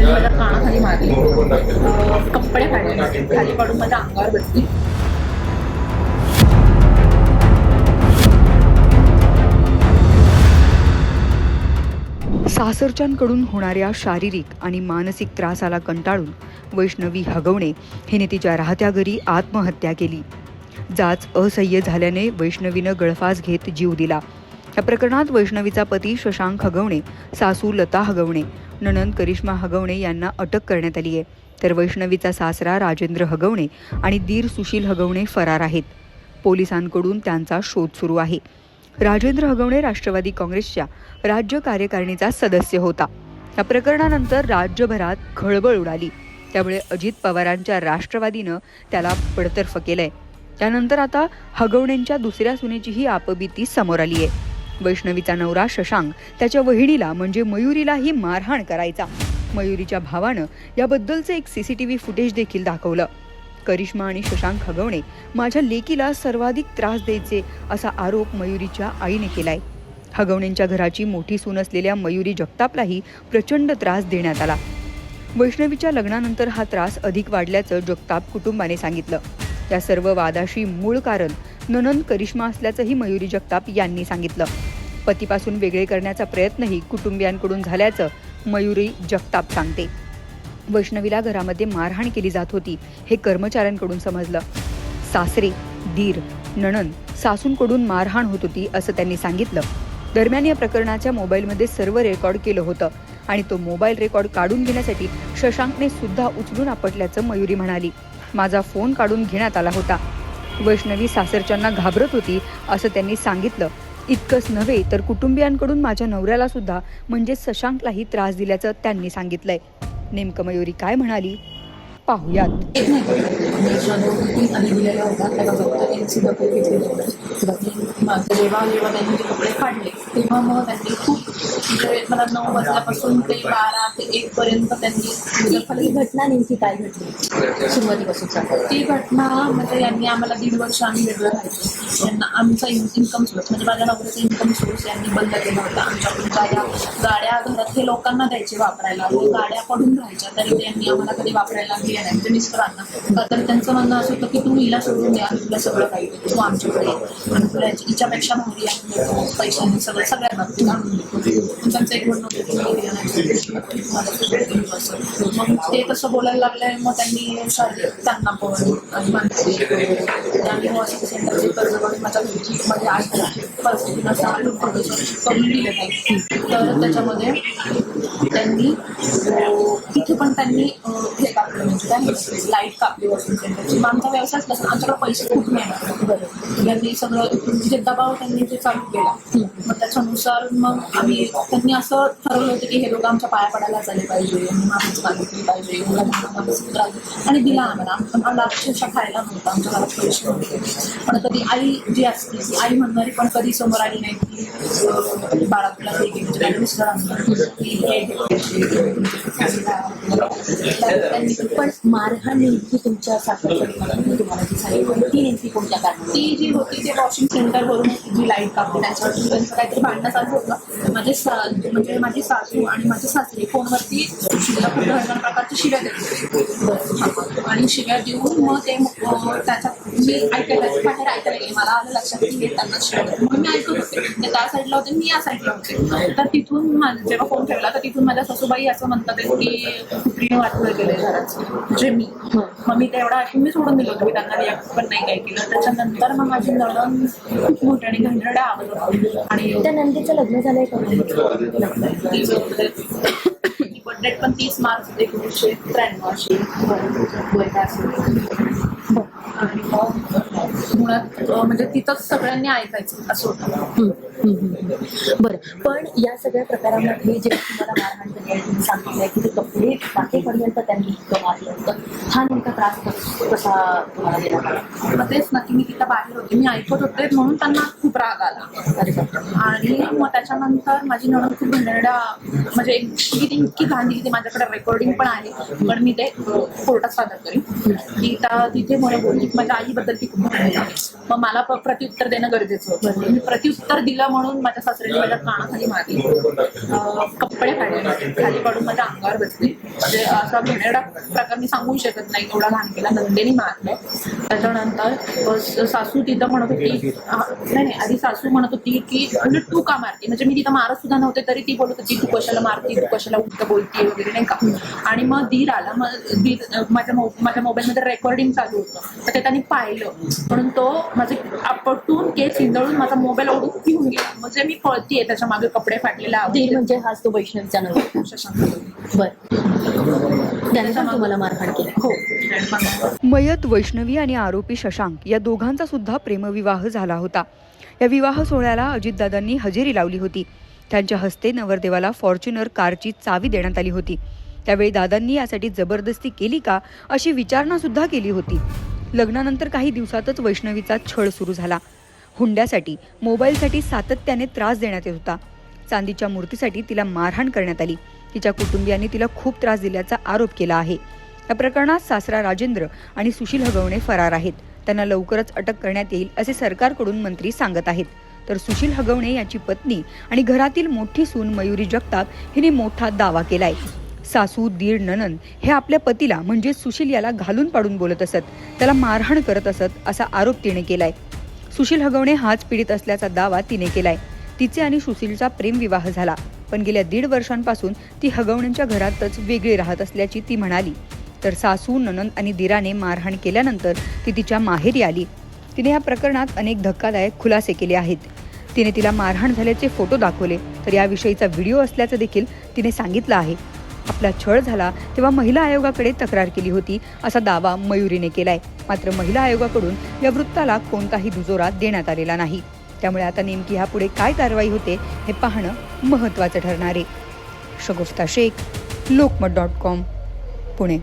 सासऱ्याने माझ्या कानाखाली मारली. कपडे काढले. खाली काढून माझ्या अंगावर बसली. सासरच्यांकडून होणाऱ्या शारीरिक आणि मानसिक त्रासाला कंटाळून वैष्णवी हगवणे हिने तिच्या राहत्या घरी आत्महत्या केली. जाच असह्य झाल्याने वैष्णवीनं गळफास घेत जीव दिला. या प्रकरणात वैष्णवीचा पती शशांक हगवणे सासू लता हगवणे नणंद करिश्मा हगवणे यांना अटक करण्यात आली आहे. तर वैष्णवीचा सासरा राजेंद्र हगवणे आणि दीर सुशील हगवणे फरार आहेत. पोलिसांकडून त्यांचा शोध सुरू आहे. राजेंद्र हगवणे राष्ट्रवादी काँग्रेसच्या राज्य कार्यकारिणीचा सदस्य होता. या प्रकरणानंतर राज्यभरात खळबळ उडाली. त्यामुळे अजित पवारांच्या राष्ट्रवादीनं त्याला बडतर्फ केलंय. त्यानंतर आता हगवणेंच्या दुसऱ्या सुनेचीही आपबीती समोर आली आहे. वैष्णवीचा नवरा शशांक त्याच्या वहिनीला म्हणजे मयुरीलाही मारहाण करायचा. मयुरीच्या भावानं याबद्दलचं एक सीसीटीव्ही फुटेज देखील दाखवलं. करिश्मा आणि शशांक खगवणे माझ्या लेकीला सर्वाधिक त्रास द्यायचे असा आरोप मयुरीच्या आईने केलाय. हगवणेंच्या घराची मोठी सून असलेल्या मयुरी जगतापलाही प्रचंड त्रास देण्यात आला. वैष्णवीच्या लग्नानंतर हा त्रास अधिक वाढल्याचं जगताप कुटुंबाने सांगितलं. या सर्व वादाशी मूळ कारण ननन करिश्मा असल्याचंही मयुरी जगताप यांनी सांगितलं. पतीपासून वेगळे करण्याचा प्रयत्नही कुटुंबियांकडून झाल्याचं मयुरी जगताप सांगते. वैष्णवीला घरामध्ये मारहाण केली जात होती हे कर्मचाऱ्यांकडून समजलं. सासरे दीर नणंद सासूंकडून मारहाण होत होती असं त्यांनी सांगितलं. दरम्यान या प्रकरणाच्या मोबाईलमध्ये सर्व रेकॉर्ड केलं होतं आणि तो मोबाईल रेकॉर्ड काढून घेण्यासाठी शशांकने सुद्धा उचलून आपटल्याचं मयुरी म्हणाली. माझा फोन काढून घेण्यात आला होता. वैष्णवी सासरच्यांना घाबरत होती असं त्यांनी सांगितलं. इतकंच नव्हे तर कुटुंबियांकडून माझ्या नवऱ्याला सुद्धा म्हणजे सशांकलाही त्रास दिल्याचं त्यांनी सांगितलंय. नेमकं मयुरी काय म्हणाली? पाहुयात. माझं जेव्हा जेव्हा त्यांनी कपडे काढले तेव्हा मग त्यांनी खूप मला नऊ वाजल्यापासून ते बारा ते एक पर्यंत त्यांनी ही घटना नेमकी काय घडली? सुरुवातीपासून ती घटना म्हणजे यांनी आम्हाला दीड वर्ष आम्ही वेगळं राहायचो. यांना आमचा इन्कम सोर्स म्हणजे माझ्या नवऱ्याचा इन्कम सोर्स यांनी बंद केला होता. आमच्याकडून गाड्या गाड्या घरात हे लोकांना द्यायचे वापरायला. गाड्या पडून राहायच्या. तरी त्यांनी आम्हाला कधी वापरायला दिल्या नाही म्हणजे मिस्टरांना. तर त्यांचं म्हणणं असं होतं की तू हिला सोडून द्या. तुला सगळं काही. तू आमच्याकडे. आणि तुला हिच्यापेक्षा भारी आम्ही पैशांनी सगळं सगळ्या बाबतीत आणून देतो. पण एक मग ते तसं बोलायला लागलंय मग त्यांनी शारीरिक त्यांना पण मानसिक त्यांनी वॉशिंग सेंटरचे कर्ज करून माझ्या घरची माझी परिस्थितीला करून दिलं नाही तर त्याच्यामध्ये त्यांनी तिथे पण त्यांनी हे कापलं म्हणजे काय लाइट कापली वॉशिंग सेंटरची मग आमचा व्यवसायच कसं आमच्याकडे पैसे खूप मिळणार बरं त्यांनी सगळं जे दबाव त्यांनी जे चालू केला मग त्याच्यानुसार मग आम्ही त्यांनी असं ठरवलं होतं की हे लोक आमच्या पाया पडायला झाले पाहिजे आणि माणूस केली पाहिजे आणि दिला आम्हाला. आम्हाला अक्षरशः खायला नव्हतं आमच्या घरात पैसे नव्हते. पण कधी आई जी असते ती आई म्हणणारी पण कधी समोर आली नाही की बाळा तुला हे घे म्हणजे पण मारहाण नेमकी तुमच्या सासरकडे तुम्हाला जी सांगितली ती नेमकी कोणत्या कारणाने ती जी होती ते वॉशिंग सेंटरवरून जी लाइट कापली त्याच्यावरती काहीतरी भांडणं चालू होतं. माझे म्हणजे माझी सासू आणि माझे सासरे फोनवरती शिवला खूप हजार प्रकारच्या शिव्या देत आणि शिव्या देऊन मग ते त्याच्या मी ऐकायला बाहेर ऐकायला गेले मला आलं लक्षात की त्यांना शिव्या मग मी ऐकत होते. त्या साईडला होते मी या साईडला होते. तर तिथून माझं जेव्हा फोन ठेवला तर तिथून माझ्या सासूबाई असं म्हणतात की कुत्रीने वाटलं गेले घराचं म्हणजे मी. मग मी तेवढा ऐकून मी सोडून दिलं होतं. मी त्यांना रिॲक्ट पण नाही काय केलं. त्याच्यानंतर मग माझी नळण खूप मोठ्याने घंटरड्या आवाज होता. आणि त्या नंदीचं लग्न झालंय का? बर्थडे पण तीस मार्च एकोणीसशे त्र्याण्णव अशी. आणि मग मुळात म्हणजे तिथंच सगळ्यांनी ऐकायचं असं होतं. बरं. पण या सगळ्या प्रकारामध्ये जे तुम्हाला मारहाण झाली आहे तुम्ही सांगितलंय की ते कपडे टाकेपर्यंत त्यांनी इतकं मारलं होतं. हा नेमका त्रास कस- तुम्हाला आला मग तेच ना की मी तिथं बाहेर होते. मी ऐकत होते म्हणून त्यांना खूप राग आला. आणि मग त्याच्यानंतर माझी नणद खूप घंटरड्या म्हणजे ती इतकी घाण की माझ्याकडे रेकॉर्डिंग पण आहे. पण मी ते कोर्टात सादर करेन. की तिथे मला बोलली माझ्या आईबद्दल ती खूप मग मला प्रत्युत्तर देणं गरजेचं होतं. मी प्रत्युत्तर दिलं म्हणून माझ्या सासऱ्याने माझ्या कानाखाली मारली. कपडे काढले. खाली पाडून माझ्या अंगावर बसले. म्हणजे असा भेणेरडा प्रकार मी सांगू शकत नाही एवढा लहान केला. नंदेनी मारलं. त्याच्यानंतर सासू तिथं म्हणत होती नाही नाही आधी सासू म्हणत होती की उलट तू का मारते? म्हणजे मी तिथं मारत सुद्धा नव्हते तरी ती बोलत होती तू कशाला मारते? तू कशाला उलट बोलते वगैरे नाही का? आणि मग दीर आला. मग अं, माझ्या माझ्या मोबाईलमध्ये रेकॉर्डिंग चालू होतं. तर ते त्यांनी पाहिलं. म्हणून तो माझे आपटून केस हिंदळून माझा मोबाईल ओढून घेऊन गेला. म्हणजे मी पळतीये त्याच्यामागे कपडे फाटलेले म्हणजे हाच तो वैष्णवीचा शशांक बर. त्याने पण तुम्हाला मारहाण केली. हो. मयत वैष्णवी आणि आरोपी शशांक या दोघांचा सुद्धा प्रेमविवाह झाला होता. या विवाह सोहळ्याला अजितदादांनी हजेरी लावली होती. त्यांच्या हस्ते नवरदेवाला फॉर्च्युनर कारची चावी देण्यात आली होती. त्यावेळी दादांनी यासाठी जबरदस्ती केली का अशी विचारणा सुद्धा केली होती. लग्नानंतर काही दिवसातच वैष्णवीचा छळ सुरू झाला. हुंड्यासाठी मोबाईलसाठी सातत्याने त्रास देण्यात येत होता. चांदीच्या मूर्तीसाठी तिला मारहाण करण्यात आली. तिच्या कुटुंबियांनी तिला खूप त्रास दिल्याचा आरोप केला आहे. या प्रकरणात सासरा राजेंद्र आणि सुशील हगवणे फरार आहेत. त्यांना लवकरच अटक करण्यात येईल असे सरकारकडून मंत्री सांगत आहेत. तर सुशील हगवणे यांची पत्नी आणि घरातील मोठी सून मयुरी जगताप हिने मोठा दावा केलाय. सासू दीड ननंद हे आपल्या पतीला म्हणजे सुशील याला घालून पाडून बोलत असत. त्याला मारहाण करत असत असा आरोप तिने केलाय. सुशील हगवणे हाच पीडित असल्याचा दावा तिने केलाय. तिचे आणि सुशीलचा प्रेमविवाह झाला पण गेल्या दीड वर्षांपासून ती हगवण्यांच्या घरातच वेगळी राहत असल्याची ती म्हणाली. तर सासू ननंद आणि दिराने मारहाण केल्यानंतर ती तिच्या माहेरी आली. तिने या प्रकरणात अनेक धक्कादायक खुलासे केले आहेत. तिने तिला मारहाण झाल्याचे फोटो दाखवले तर याविषयीचा व्हिडिओ असल्याचं देखील तिने सांगितलं आहे. आपला छळ झाला तेव्हा महिला आयोगाकडे तक्रार केली होती असा दावा मयुरीने केलाय. मात्र महिला आयोगाकडून या वृत्ताला कोणताही दुजोरा देण्यात आलेला नाही. त्यामुळे आता नेमकी ह्यापुढे काय कारवाई होते हे पाहणं महत्त्वाचं ठरणार आहे. Shagufta Shaikh Lokmat dot com Pune.